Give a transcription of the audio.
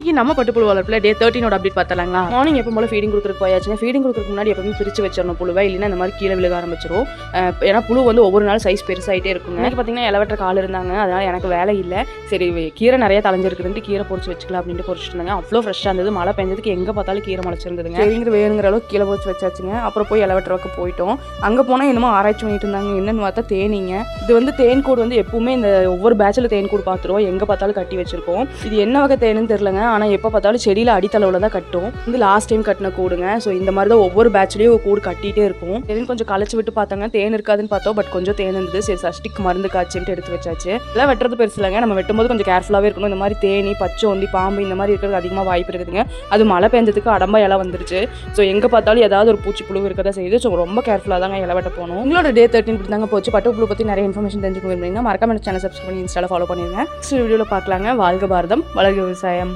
இன்னைக்கு நம்ம பட்டுப்புழு வளர்ப்பில் டே தேர்ட்டினோட அப்டேட் பார்த்தலாங்களா மார்னிங் எப்போ போல ஃபீடிங் கொடுக்குறதுக்கு போயாச்சுங்க. ஃபீடிங் கொடுக்குறதுக்கு முன்னாடி எப்பவுமே பிரிச்சு வச்சிடணும் புழுவை. இல்லைன்னா இந்த மாதிரி கீழே விழுக ஆரம்பிச்சிரும். ஏன்னா புழு வந்து ஒவ்வொரு நாள் சைஸ் பெருசாகிட்டே இருக்குங்க. எனக்கு பார்த்தீங்கன்னா இலவற்ற கால் இருந்தாங்க. அதனால் எனக்கு வேலை இல்லை. சரி கீரை நிறைய தலைஞ்சிருக்குதுன்ட்டு கீரை பொறிச்சு வச்சுக்கலாம் அப்படின்ட்டு பொறிச்சிட்டு இருந்தாங்க. அவ்வளோ ஃப்ரெஷ்ஷாக இருந்தது. மழை பெஞ்சதுக்கு எங்கே பார்த்தாலும் கீரை முளைச்சிருந்ததுங்க. சரிங்கிற வேணுங்கிற அளவுக்கு கீழே பொறிச்சு வச்சாச்சுங்க. அப்புறம் போய் இலவற்றவுக்கு போயிட்டோம். அங்கே போனால் என்னமோ ஆராய்ச்சி பண்ணிட்டு இருந்தாங்க. என்னென்னு பார்த்தா தேனீங்க. இது வந்து தேன் கூடு வந்து எப்பவுமே இந்த ஒவ்வொரு பேட்சில் தேன் கூடு பார்த்துருவோம் எங்கே பார்த்தாலும் கட்டி வச்சிருக்கோம் இது என்ன வகை தேனுன்னு தெரிலங்க ஆனால் எப்போ பார்த்தாலும் செடியில் அடித்தளவில் தான் கட்டும். இது லாஸ்ட் டைம் கட்டின கூடுங்க. ஸோ இந்த மாதிரி தான் ஒவ்வொரு பேட்ச்லேயும் கூடு கட்டிகிட்டே இருக்கும். தேன் கொஞ்சம் களைச்சி விட்டு பார்த்தாங்க. தேன் இருக்காதுன்னு பார்த்தோம். பட் கொஞ்சம் தேன் இருந்தது. சரி சஷ்டிக்கு மருந்து காய்ச்சின்ட்டு எடுத்து வச்சாச்சு. இதெல்லாம் வெட்டுறது பெருசு இல்லைங்க. நம்ம வெட்டும்போது கொஞ்சம் கேர்ஃபுல்லாகவே இருக்கணும். இந்த மாதிரி தேனி பச்சோந்தி பாம்பு இந்த மாதிரி இருக்கிறது அதிகமாக வாய்ப்பு இருக்குதுங்க. அது மழை பெஞ்சதுக்கு அடம்பா இலை வந்துருச்சு. ஸோ எங்கே பார்த்தாலும் ஏதாவது ஒரு பூச்சி புழு இருக்கதா செய்யுது. ஸோ ரொம்ப கேர்ஃபுல்லாக தாங்க இலை வெட்ட போகணும் உங்களோட டே தேர்ட்டின் இப்படி தாங்க போச்சு. பட்டு புழு பற்றி நிறைய இன்ஃபர்மேஷன் தெரிஞ்சுக்கணும் விரும்புறீங்கன்னா மறக்காம சேனல் சப்ஸ்கிரைப் பண்ணி இன்ஸ்டாவில் ஃபாலோ பண்ணிடுங்க. நெக்ஸ்ட் வீடியோவில் பார்க்கலாங்க. வாழ்க பாரதம் வளர்க விவசாயம்.